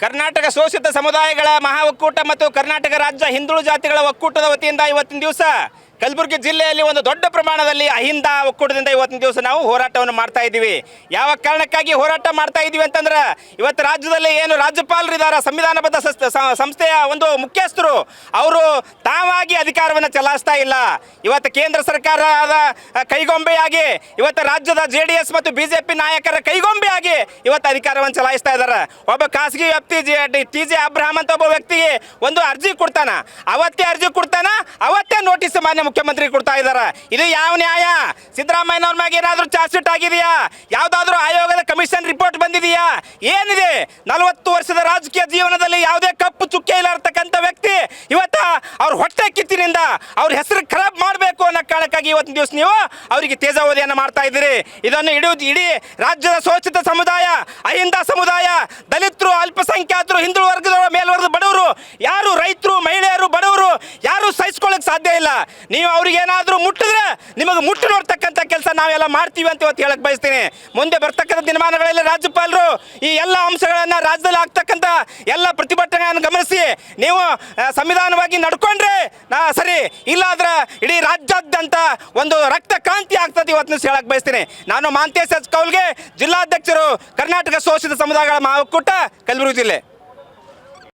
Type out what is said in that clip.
ಕರ್ನಾಟಕ ಶೋಷಿತ ಸಮುದಾಯಗಳ ಮಹಾ ಒಕ್ಕೂಟ ಮತ್ತು ಕರ್ನಾಟಕ ರಾಜ್ಯ ಹಿಂದುಳು ಜಾತಿಗಳ ಒಕ್ಕೂಟದ ವತಿಯಿಂದ ಇವತ್ತಿನ ದಿವಸ ಕಲಬುರಗಿ ಜಿಲ್ಲೆಯಲ್ಲಿ ಒಂದು ದೊಡ್ಡ ಪ್ರಮಾಣದಲ್ಲಿ ಅಹಿಂದ ಒಕ್ಕೂಟದಿಂದ ಇವತ್ತಿನ ದಿವಸ ನಾವು ಹೋರಾಟವನ್ನು ಮಾಡ್ತಾ ಇದ್ದೀವಿ. ಯಾವ ಕಾರಣಕ್ಕಾಗಿ ಹೋರಾಟ ಮಾಡ್ತಾ ಇದ್ದೀವಿ ಅಂತಂದ್ರೆ, ಇವತ್ತು ರಾಜ್ಯದಲ್ಲಿ ಏನು ರಾಜ್ಯಪಾಲರಿದ್ದಾರೆ, ಸಂವಿಧಾನಬದ್ಧ ಸಂಸ್ಥೆಯ ಒಂದು ಮುಖ್ಯಸ್ಥರು, ಅವರು ತಾವಾಗಿ ಅಧಿಕಾರವನ್ನು ಚಲಾಯಿಸ್ತಾ ಇಲ್ಲ. ಇವತ್ತು ಕೇಂದ್ರ ಸರ್ಕಾರದ ಕೈಗೊಂಬೆಯಾಗಿ, ಇವತ್ತು ರಾಜ್ಯದ ಜೆ ಡಿ ಎಸ್ ಮತ್ತು ಬಿಜೆಪಿ ನಾಯಕರ ಕೈಗೊಂಬೆಯಾಗಿ ಇವತ್ತು ಅಧಿಕಾರವನ್ನು ಚಲಾಯಿಸ್ತಾ ಇದ್ದಾರೆ. ಒಬ್ಬ ಖಾಸಗಿ ವ್ಯಕ್ತಿ ಟಿ ಜೆ ಅಬ್ರಹಾಂ ಅಂತ ಒಬ್ಬ ವ್ಯಕ್ತಿಗೆ ಒಂದು ಅರ್ಜಿ ಕೊಡ್ತಾನ. ಅವತ್ತೇ ಅರ್ಜಿ ಕೊಡ್ತಾನ ಮಾನ್ಯ ಮುಖ್ಯಮಂತ್ರಿ ಕೊಡ್ತಾ ಇದ್ದಾರೆ. ಇದು ಯಾವ ನ್ಯಾಯ? ಸಿದ್ದರಾಮಯ್ಯನವ್ರ ಮ್ಯಾಗ ಏನಾದರೂ ಚಾರ್ಜ್ ಶೀಟ್ ಆಗಿದೆಯಾ? ಯಾವುದಾದ್ರೂ ಆಯೋಗದ ಕಮಿಷನ್ ರಿಪೋರ್ಟ್ ಬಂದಿದೆಯಾ? ಏನಿದೆ? ನಲವತ್ತು ವರ್ಷದ ರಾಜಕೀಯ ಜೀವನದಲ್ಲಿ ಯಾವುದೇ ಕಪ್ಪು ಚುಕ್ಕೆ ಇಲ್ಲ ಇರ್ತಕ್ಕಂಥ ವ್ಯಕ್ತಿ ಇವತ್ತ ಅವ್ರ ಹೊಟ್ಟೆ ಕಿತ್ತಿನಿಂದ ಅವ್ರ ಹೆಸರು ಖರಾಬ್ ಮಾಡಬೇಕು ಅನ್ನೋ ಕಾರಣಕ್ಕಾಗಿ ಇವತ್ತಿನ ದಿವಸ ನೀವು ಅವರಿಗೆ ತೇಜಾವಧಿಯನ್ನು ಮಾಡ್ತಾ ಇದ್ದೀರಿ. ಇದನ್ನು ಇಡೀ ಇಡೀ ರಾಜ್ಯದ ಶೋಷಿತ ಸಮುದಾಯ, ಅಹಿಂದ ಸಮುದಾಯ, ದಲಿತರು, ಅಲ್ಪಸಂಖ್ಯಾತರು ಹಿಂದುಳು ವರ್ಗದವರ ಇಲ್ಲ. ನೀವು ಅವ್ರಿಗೆ ಏನಾದರೂ ಮುಟ್ಟಿದ್ರೆ ನಿಮಗೆ ಮುಟ್ಟು ನೋಡ್ತಕ್ಕಂಥ ಕೆಲಸ ನಾವೆಲ್ಲ ಮಾಡ್ತೀವಿ ಅಂತ ಇವತ್ತು ಹೇಳಕ್ಕೆ ಬಯಸ್ತೀನಿ. ಮುಂದೆ ಬರ್ತಕ್ಕಂಥ ದಿನಮಾನಗಳಲ್ಲಿ ರಾಜ್ಯಪಾಲರು ಈ ಎಲ್ಲ ಅಂಶಗಳನ್ನು ರಾಜ್ಯದಲ್ಲಿ ಆಗ್ತಕ್ಕಂಥ ಎಲ್ಲ ಪ್ರತಿಭಟನೆಗಳನ್ನು ಗಮನಿಸಿ, ನೀವು ಸಂವಿಧಾನವಾಗಿ ನಡ್ಕೊಂಡ್ರೆ, ನಾ, ಸರಿ, ಇಲ್ಲಾದ್ರೆ ಇಡೀ ರಾಜ್ಯಾದ್ಯಂತ ಒಂದು ರಕ್ತ ಕ್ರಾಂತಿ ಆಗ್ತದೆ ಇವತ್ತು ಹೇಳಕ್ ಬಯಸ್ತೀನಿ. ನಾನು ಮಾಂತೇಶ್ ಕೌಲ್ಗೆ ಜಿಲ್ಲಾಧ್ಯಕ್ಷರು ಕರ್ನಾಟಕ ಶೋಷಿತ ಸಮುದಾಯಗಳ ಮಾ ಒಕ್ಕೂಟ ಕಲಬುರಗಿ ಜಿಲ್ಲೆ.